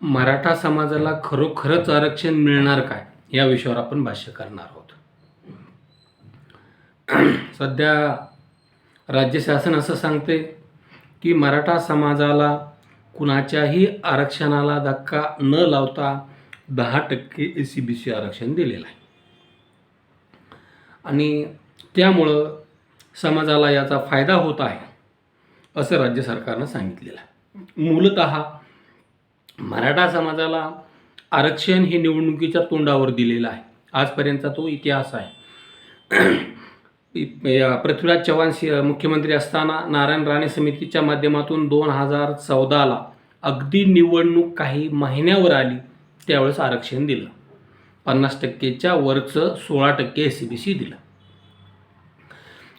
मराठा समाजाला खरोखरच आरक्षण मिळणार काय? या विषयावर आपण भाष्य करणार आहोत. सध्या राज्य शासन असं सांगते की मराठा समाजाला कुणाच्याही आरक्षणाला धक्का न लावता दहा टक्के ए सी बी सी आरक्षण दिलेलं आहे. आणि त्यामुळं समाजाला याचा फायदा होत आहे असं राज्य सरकारनं सांगितलेलं आहे. मूलत मराठा समाजाला आरक्षण हे निवडणुकीच्या तोंडावर दिलेलं आहे. आजपर्यंतचा तो इतिहास आहे. पृथ्वीराज चव्हाण मुख्यमंत्री असताना नारायण राणे समितीच्या माध्यमातून दोन हजार चौदाला अगदी निवडणूक काही महिन्यावर आली त्यावेळेस आरक्षण दिलं. पन्नास टक्केच्या वरचं सोळा टक्के एस सी बी सी दिलं.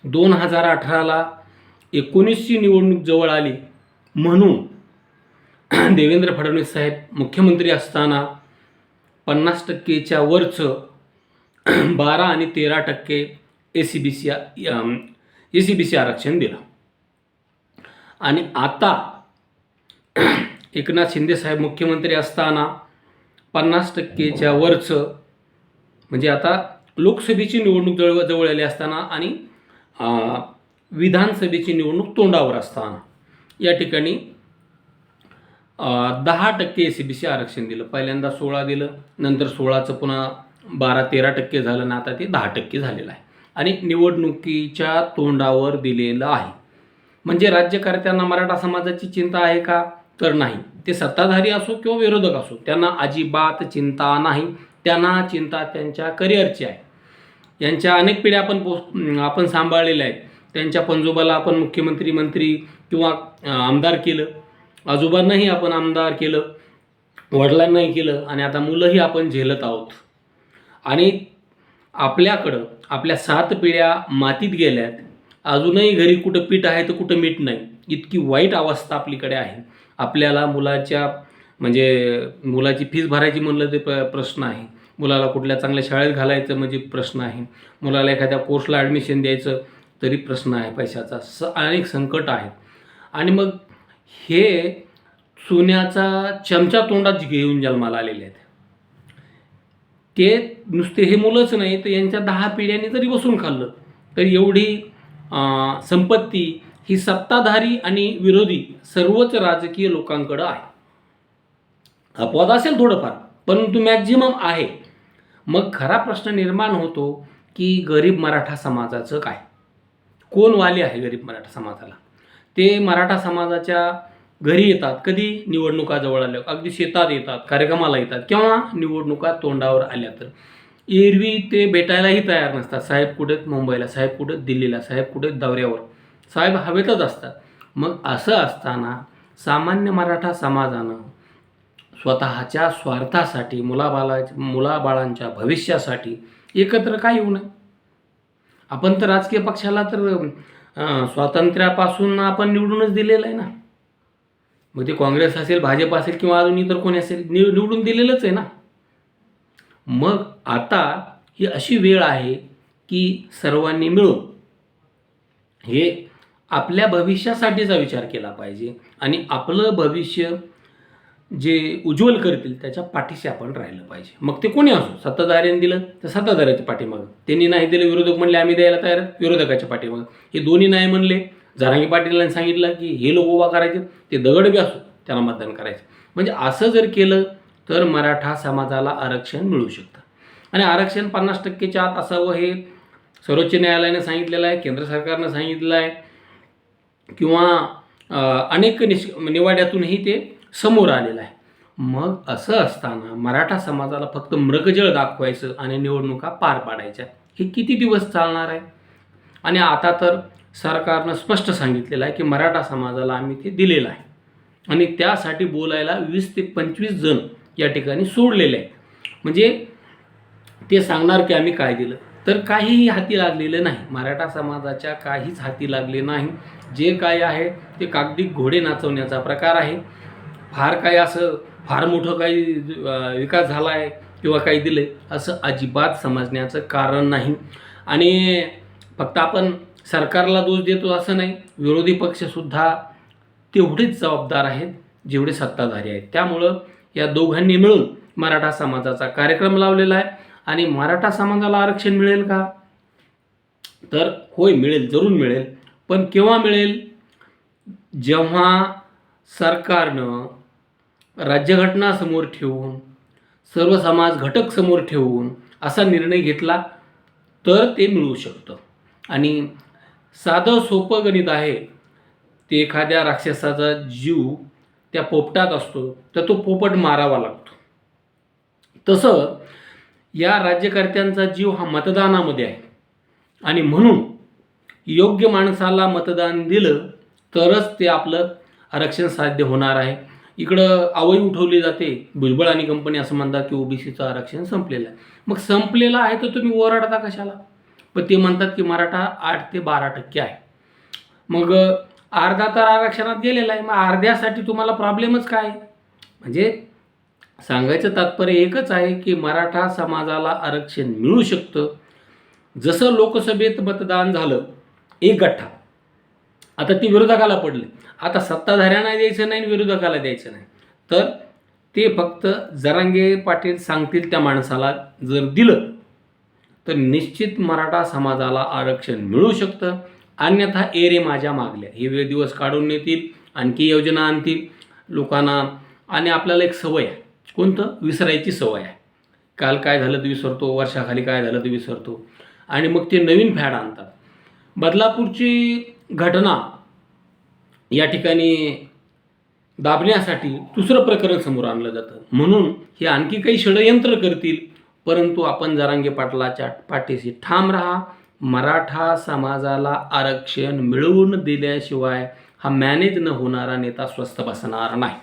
दोन हजार अठराला एकोणीसची निवडणूक जवळ आली म्हणून देवेंद्र फडणवीस साहेब मुख्यमंत्री असताना पन्नास टक्केच्या वरचं बारा आणि तेरा टक्के A C B C A C B C आरक्षण दिलं. आणि आता एकनाथ शिंदे साहेब मुख्यमंत्री असताना पन्नास टक्केच्या वरचं म्हणजे आता लोकसभेची निवडणूक जवळ जवळ आली असताना आणि विधानसभेची निवडणूक तोंडावर असताना या ठिकाणी दहा टक्के ए सी बी सी आरक्षण दिलं. पहिल्यांदा सोळा दिलं नंतर सोळाचं पुन्हा बारा तेरा टक्के झालं ना आता ते दहा टक्के झालेलं आहे. आणि निवडणुकीच्या तोंडावर दिलेलं आहे. म्हणजे राज्यकर्त्यांना मराठा समाजाची चिंता आहे का? तर नाही. ते सत्ताधारी असो किंवा विरोधक असो त्यांना अजिबात चिंता नाही. त्यांना चिंता त्यांच्या करिअरची आहे. यांच्या अनेक पिढ्या आपण पो आपण सांभाळलेल्या आहेत. त्यांच्या पंजोबाला आपण मुख्यमंत्री मंत्री किंवा आमदार केलं. आजोबांनाही आपण आमदार केलं वडिलांनाही केलं आणि आता मुलंही आपण झेलत आहोत. आणि आपल्याकडं आपल्या सात पिढ्या मातीत गेल्यात अजूनही घरी कुठं पीठ आहे तर कुठं मीठ नाही. इतकी वाईट अवस्था आपलीकडे आहे. आपल्याला मुलाच्या म्हणजे मुलाची फीस भरायची म्हणलं ते प प्रश्न आहे. मुलाला कुठल्या चांगल्या शाळेत घालायचं म्हणजे प्रश्न आहे. मुलाला एखाद्या कोर्सला ॲडमिशन द्यायचं तरी प्रश्न आहे पैशाचा. स अनेक संकट आहेत. आणि मग हे सोन्याचा चमचा तोंडात घेऊन जन्माला आलेले आहेत. ते नुसते हे मुलंच नाही तर यांच्या दहा पिढ्यांनी जरी बसून खाल्लं तर एवढी संपत्ती ही सत्ताधारी आणि विरोधी सर्वच राजकीय लोकांकडं आहे. अपवाद असेल थोडंफार परंतु मॅक्झिमम आहे. मग खरा प्रश्न निर्माण होतो की गरीब मराठा समाजाचं काय? कोण वाले आहे गरीब मराठा समाजाला? ते मराठा समाजाच्या घरी येतात कधी निवडणुका जवळ आल्या अगदी शेतात येतात कार्यक्रमाला येतात किंवा निवडणुका तोंडावर आल्या तर. एरवी ते भेटायलाही तयार नसतात. साहेब कुठेच मुंबईला. साहेब कुठेच दिल्लीला. साहेब कुठेच दौऱ्यावर. साहेब हवेतच असतात. मग असं असताना सामान्य मराठा समाजानं स्वतःच्या स्वार्थासाठी मुलाबाला मुलाबाळांच्या भविष्यासाठी एकत्र काय येऊ नये? आपण तर राजकीय पक्षाला तर अं, स्वातंत्र्यापासून आपण निवडूनच दिलेलं आहे ना. मग ते काँग्रेस असेल भाजप असेल किंवा अजून इतर कोणी असेल निव निवडून दिलेलंच आहे ना. मग आता ही अशी वेळ आहे की सर्वांनी मिळून हे आपल्या भविष्यासाठीचा विचार केला पाहिजे आणि आपलं भविष्य जे उज्ज्वल करतील त्याच्या पाठीशी आपण राहिलं पाहिजे. मग ते कोणी असो सत्ताधाऱ्यांनी दिलं तर सत्ताधाऱ्याच्या पाठीमागं. त्यांनी नाही दिलं विरोधक म्हणले आम्ही द्यायला तयार आहेत, विरोधकाच्या पाठीमागं. हे दोन्ही नाही म्हणले. जरांगी पाटीलांनी सांगितलं की हे लोक उभा करायचे ते दगड बी असो त्यांना मतदान करायचं. म्हणजे असं जर केलं तर मराठा समाजाला आरक्षण मिळू शकतं. आणि आरक्षण पन्नास टक्केच्या आत असावं हे सर्वोच्च न्यायालयानं सांगितलेलं आहे केंद्र सरकारनं सांगितलेलं आहे. किंवा अनेक निश निवाड्यातूनही ते समोर आलेलं आहे. मग असं असताना मराठा समाजाला फक्त मृगजळ दाखवायचं आणि निवडणुका पार पाडायच्या हे किती दिवस चालणार आहे? आणि आता तर सरकारनं स्पष्ट सांगितलेलं आहे की मराठा समाजाला आम्ही ते दिलेलं आहे. आणि त्यासाठी बोलायला वीस ते पंचवीस जण या ठिकाणी सोडलेले आहे म्हणजे ते सांगणार की आम्ही काय दिलं? तर काहीही हाती लागलेलं नाही. मराठा समाजाच्या काहीच हाती लागले नाही. जे काय आहे ते कागदी घोडे नाचवण्याचा प्रकार आहे. फार काही असं फार मोठं काही विकास झाला आहे किंवा काही दिलं असं अजिबात समजण्याचं कारण नाही. आणि फक्त आपण सरकारला दोष देतो असं नाही विरोधी पक्षसुद्धा तेवढेच जबाबदार आहेत जेवढे सत्ताधारी आहेत. त्यामुळं या दोघांनी मिळून मराठा समाजाचा कार्यक्रम लावलेला आहे. आणि मराठा समाजाला आरक्षण मिळेल का? तर होय मिळेल जरूर मिळेल. पण केव्हा मिळेल? जेव्हा सरकारनं राज्यघटना समोर ठेवून सर्व समाज घटक समोर ठेवून असा निर्णय घेतला तर ते मिळू शकतं. आणि साधं सोपं गणित आहे ते एखाद्या राक्षसाचा जीव त्या पोपटात असतो तर तो पोपट मारावा लागतो. तसं या राज्यकर्त्यांचा जीव हा मतदानामध्ये आहे. आणि म्हणून योग्य माणसाला मतदान दिलं तरच ते आपलं आरक्षण साध्य होणार आहे. इकडं आवई उठवली जाते भुजबळ आणि कंपनी असं म्हणतात की ओबीसीचं आरक्षण संपलेलं आहे. मग संपलेलं आहे तर तुम्ही ओरडता कशाला? पण ते म्हणतात की मराठा आठ ते बारा टक्के आहे. मग अर्धा तर आरक्षणात गेलेला आहे. मग अर्ध्यासाठी तुम्हाला प्रॉब्लेमच काय? म्हणजे सांगायचं तात्पर्य एकच आहे की मराठा समाजाला आरक्षण मिळू शकतं. जसं लोकसभेत मतदान झालं एक गठ्ठा. आता ती विरोधकाला पडले. आता सत्ताधाऱ्यांना द्यायचं नाही आणि विरोधकाला द्यायचं नाही. तर ते फक्त जरांगे पाटील सांगतील त्या माणसाला जर दिलं तर निश्चित मराठा समाजाला आरक्षण मिळू शकतं. अन्यथा एरे माझ्या मागल्या. हे वेळ दिवस काढून नेतील आणखी योजना आणतील लोकांना. आणि आपल्याला एक सवय आहे. कोणतं? विसरायची सवय आहे. काल काय झालं ते विसरतो वर्षाखाली काय झालं तर विसरतो. आणि मग ते नवीन फॅड आणतात. बदलापूरची घटना या ठिकाणी दाबण्यासाठी दुसरं प्रकरण समोर आणलं जातं. म्हणून हे आणखी काही षडयंत्र करतील परंतु आपण जरांगे पाटलाच्या पाठीशी ठाम राहा. मराठा समाजाला आरक्षण मिळवून दिल्याशिवाय हा मॅनेज न होणारा नेता स्वस्थ बसणार नाही.